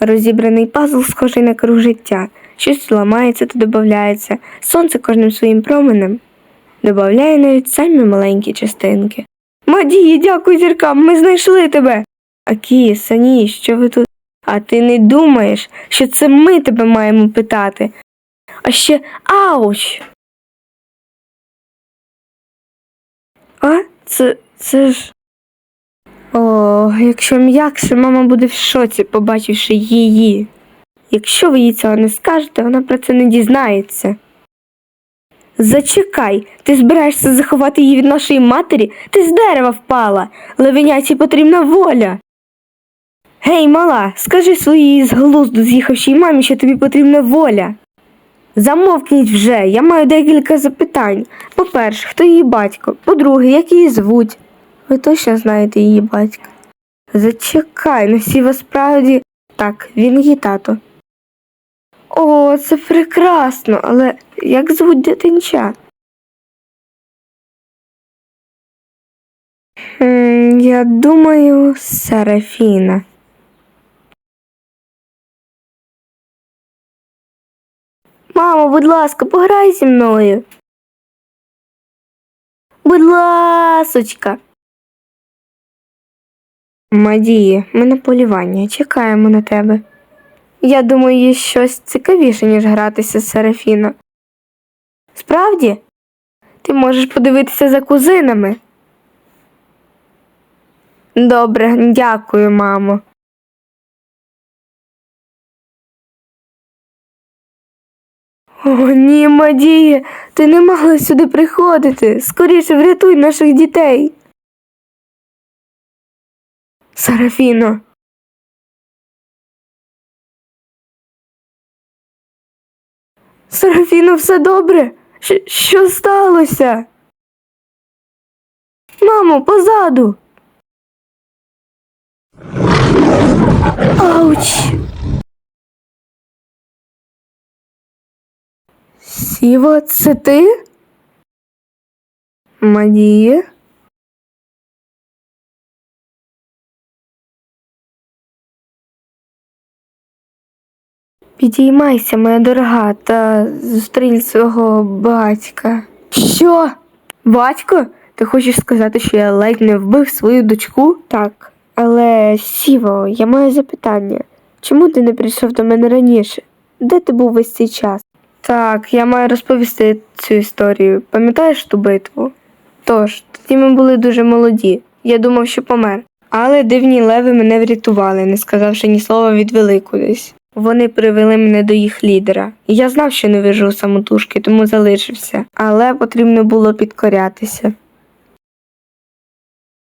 Розібраний пазл схожий на круг життя. Щось ламається та додається. Сонце кожним своїм променем додає навіть самі маленькі частинки. Мадії, дякую зіркам, ми знайшли тебе. Акі, Сані, що ви тут? А ти не думаєш, що це ми тебе маємо питати? А ще ауч. А, це, це ж. О, якщо м'якше, мама буде в шоці, побачивши її. Якщо ви їй цього не скажете, вона про це не дізнається. Зачекай, ти збираєшся заховати її від нашої матері? Ти з дерева впала. Левеняці потрібна воля. Гей, мала, скажи своїй з глузду з'їхавшій мамі, що тобі потрібна воля. Замовкніть вже, я маю декілька запитань. По-перше, хто її батько? По-друге, як її звуть? Ви точно знаєте її батька. Зачекай, на всі вас справді. Так, він її тато. О, це прекрасно, але як звуть дитинча? Я думаю, Серафіна. Мамо, будь ласка, пограй зі мною. Будь ласочка. Мадії, ми на полювання. Чекаємо на тебе. Я думаю, є щось цікавіше, ніж гратися з Серафіно. Справді? Ти можеш подивитися за кузинами. Добре, дякую, мамо. О, ні, Мадія, ти не могла сюди приходити. Скоріше врятуй наших дітей. Серафіно. Серафіно, все добре? Щ- що сталося? Мамо, позаду. Ауч. Сіво, це ти? Мадія? Підіймайся, моя дорога, та зустрінь свого батька. Що? Батько? Ти хочеш сказати, що я ледь не вбив свою дочку? Так. Але Сіво, я маю запитання. Чому ти не прийшов до мене раніше? Де ти був весь цей час? Так, я маю розповісти цю історію. Пам'ятаєш ту битву? Тож, тоді ми були дуже молоді. Я думав, що помер. Але дивні леви мене врятували, не сказавши ні слова, відвели кудись. Вони привели мене до їх лідера. Я знав, що не вижу самотужки, тому залишився, але потрібно було підкорятися.